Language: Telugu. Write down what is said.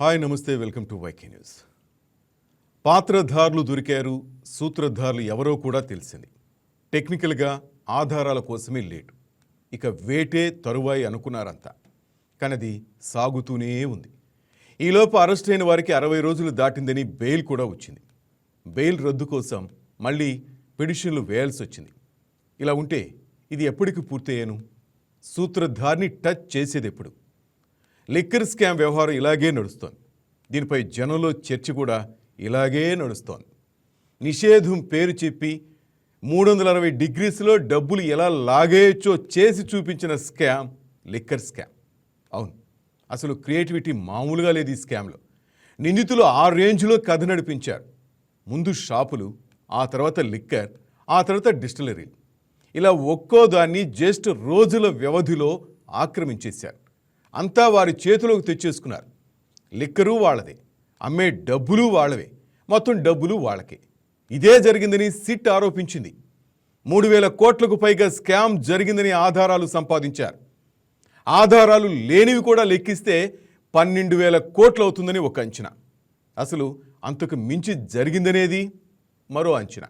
హాయ్ నమస్తే వెల్కమ్ టు వైకే న్యూస్. పాత్రధారులు దొరికారు సూత్రధారులు ఎవరో కూడా తెలిసింది. టెక్నికల్గా ఆధారాల కోసమే లేటు. ఇక వేటే తరువాయి అనుకున్నారంతా. కానీ అది సాగుతూనే ఉంది. ఈలోపు అరెస్ట్ అయిన వారికి అరవై రోజులు దాటిందని బెయిల్ కూడా వచ్చింది. బెయిల్ రద్దు కోసం మళ్ళీ పిటిషన్లు వేయాల్సి వచ్చింది. ఇలా ఉంటే ఇది ఎప్పటికి పూర్తయ్యాను? సూత్రధారిని టచ్ చేసేది ఎప్పుడు లిక్కర్ స్కామ్ వ్యవహారం ఇలాగే నడుస్తోంది. దీనిపై జనంలో చర్చ కూడా ఇలాగే నడుస్తోంది. నిషేధం పేరు చెప్పి మూడు వందల అరవై డిగ్రీస్లో డబ్బులు ఎలా లాగేయచ్చో చేసి చూపించిన స్కామ్ లిక్కర్ స్కామ్. అవును అసలు క్రియేటివిటీ మామూలుగా లేదు ఈ స్కామ్లో. నిందితులు ఆ రేంజ్లో కథ నడిపించారు. ముందు షాపులు ఆ తర్వాత లిక్కర్ ఆ తర్వాత డిస్టిలరీలు. ఇలా ఒక్కో దాన్ని జస్ట్ రోజుల వ్యవధిలో ఆక్రమించేశారు. అంతా వారి చేతిలోకి తెచ్చేసుకున్నారు. లిక్కరు వాళ్ళదే. అమ్మే డబ్బులు వాళ్ళవే. మొత్తం డబ్బులు వాళ్ళకే. ఇదే జరిగిందని సిట్ ఆరోపించింది. మూడు వేల కోట్లకు పైగా స్కామ్ జరిగిందని ఆధారాలు సంపాదించారు. ఆధారాలు లేనివి కూడా లెక్కిస్తే పన్నెండు వేల కోట్లు అవుతుందని ఒక అంచనా. అసలు అంతకు మించి జరిగిందనేది మరో అంచనా.